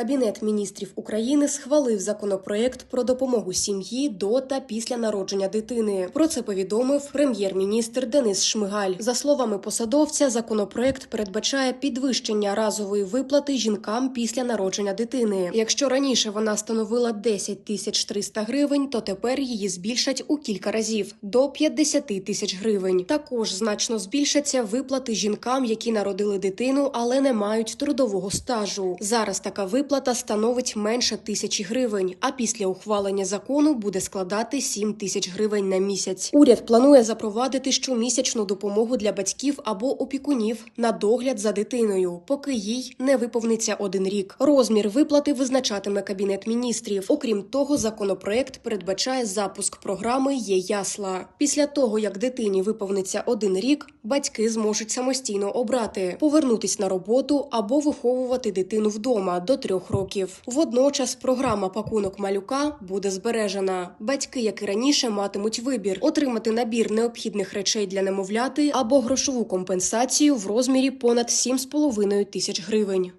Кабінет міністрів України схвалив законопроект про допомогу сім'ї до та після народження дитини. Про це повідомив прем'єр-міністр Денис Шмигаль. За словами посадовця, законопроект передбачає підвищення разової виплати жінкам після народження дитини. Якщо раніше вона становила 10 тисяч 300 гривень, то тепер її збільшать у кілька разів до 50 тисяч гривень. Також значно збільшаться виплати жінкам, які народили дитину, але не мають трудового стажу. Зараз така виплата становить менше тисячі гривень, а після ухвалення закону буде складати 7 тисяч гривень на місяць. Уряд планує запровадити щомісячну допомогу для батьків або опікунів на догляд за дитиною, поки їй не виповниться один рік. Розмір виплати визначатиме кабінет міністрів. Окрім того, законопроект передбачає запуск програми «Є ясла». Після того, як дитині виповниться один рік, батьки зможуть самостійно обрати повернутись на роботу або виховувати дитину вдома до трьох років. Водночас програма пакунок малюка буде збережена. Батьки, як і раніше, матимуть вибір отримати набір необхідних речей для немовляти або грошову компенсацію в розмірі понад 7,5 тисяч гривень.